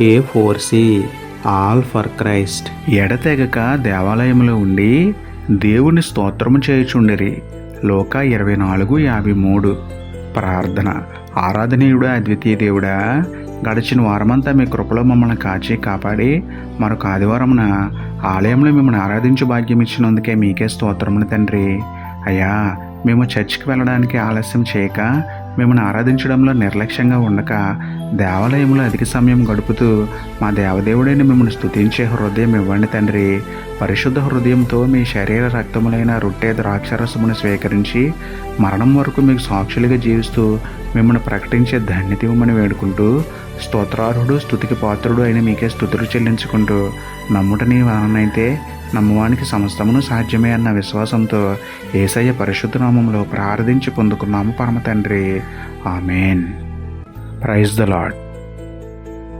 A four C all for Christ ఎడతెగక దేవాలయంలో ఉండి దేవుని స్తోత్రము చేయుచుండిరి. లోక ఇరవై నాలుగు యాభై మూడు. ప్రార్థన. ఆరాధనీయుడా అద్వితీయ దేవుడా గడిచిన వారమంతా మీ కృపలో మమ్మల్ని కాచి కాపాడి మరొక ఆదివారమున ఆలయంలో మిమ్మల్ని ఆరాధించు భాగ్యం ఇచ్చినందుకే మీకే స్తోత్రమును తండ్రి. అయ్యా మేము చర్చికి వెళ్ళడానికి ఆలస్యం చేయక మిమ్మల్ని ఆరాధించడంలో నిర్లక్ష్యంగా ఉండక దేవాలయంలో అధిక సమయం గడుపుతూ మా దేవదేవుడైన మిమ్మల్ని స్థుతించే హృదయం ఇవ్వండి తండ్రి. పరిశుద్ధ హృదయంతో మీ శరీర రక్తములైన రొట్టె ద్రాక్షరసమును స్వీకరించి మరణం వరకు మీకు సాక్షులుగా జీవిస్తూ మిమ్మల్ని ప్రకటించే ధన్యత ఇవ్వమని వేడుకుంటూ స్తోత్రార్హుడు స్థుతికి పాత్రుడు అయిన మీకే స్థుతులు చెల్లించుకుంటూ నమ్ముట నీ వలనైతే నమ్మవానికి సమస్తమును సాధ్యమే అన్న విశ్వాసంతో ఏసయ్య పరిశుద్ధ నామంలో ప్రార్థించి పొందుకున్నాము పరమ తండ్రి ఆమెన్. Praise the lord